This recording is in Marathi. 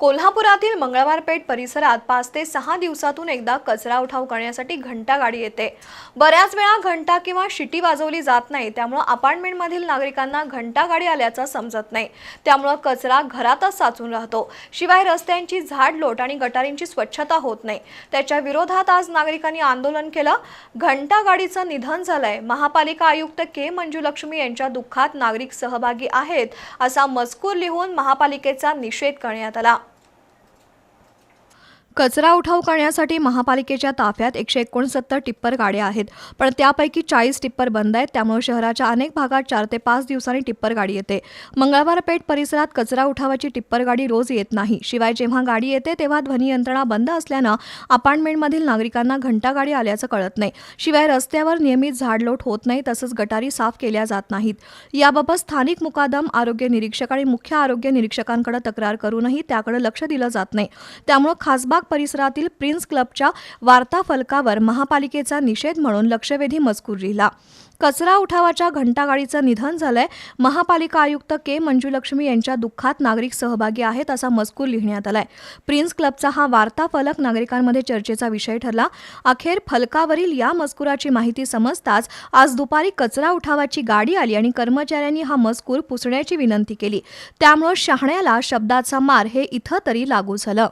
कोल्हापुरातील मंगळवारपेठ परिसरात पाच ते सहा दिवसातून एकदा कचरा उठाव करण्यासाठी घंटा गाडी येते. बऱ्याच वेळा घंटा किंवा शिटी वाजवली जात नाही त्यामुळं अपार्टमेंटमधील नागरिकांना घंटा गाडी आल्याचं समजत नाही. त्यामुळं कचरा घरातच साचून राहतो. शिवाय रस्त्यांची झाड लोट आणि गटारींची स्वच्छता होत नाही. त्याच्या विरोधात आज नागरिकांनी आंदोलन केलं. घंटा गाडीचं निधन झालंय. महापालिका आयुक्त के. मंजुलक्ष्मी यांच्या दुःखात नागरिक सहभागी आहेत असा मजकूर लिहून महापालिकेचा निषेध करण्यात आला. कचरा उठाव करण्यासाठी महापालिकेच्या ताफ्यात एकशे एकोणसत्तर टिप्पर गाड्या आहेत. पण त्यापैकी चाळीस टिप्पर बंद आहेत. त्यामुळे शहराच्या अनेक भागात चार ते पाच दिवसांनी टिप्पर गाडी येते. मंगळवार पेठ परिसरात कचरा उठावाची टिप्पर गाडी रोज येत नाही. शिवाय जेव्हा गाडी येते तेव्हा ध्वनी यंत्रणा बंद असल्यानं अपार्टमेंटमधील नागरिकांना घंटा गाडी आल्याचं कळत नाही. शिवाय रस्त्यावर नियमित झाडलोट होत नाही तसंच गटारी साफ केल्या जात नाहीत. याबाबत स्थानिक मुकादम आरोग्य निरीक्षक आणि मुख्य आरोग्य निरीक्षकांकडे तक्रार करूनही त्याकडे लक्ष दिलं जात नाही. त्यामुळे खासबाग परिसरातील प्रिन्स क्लबच्या वार्ता फलकावर महापालिकेचा निषेध म्हणून लक्षवेधी मजकूर लिहिला. कचरा उठावाच्या घंटागाडीचं निधन झालंय. महापालिका आयुक्त के मंजुलक्ष्मी यांच्या दुःखात नागरिक सहभागी आहेत असा मजकूर लिहिण्यात आलाय. प्रिन्स क्लबचा हा वार्ता फलक नागरिकांमध्ये चर्चेचा विषय ठरला. अखेर फलकावरील या मजकुराची माहिती समजताच आज दुपारी कचरा उठावाची गाडी आली आणि कर्मचाऱ्यांनी हा मजकूर पुसण्याची विनंती केली. त्यामुळं शहाण्याला शब्दाचा मार हे इथं तरी लागू झालं.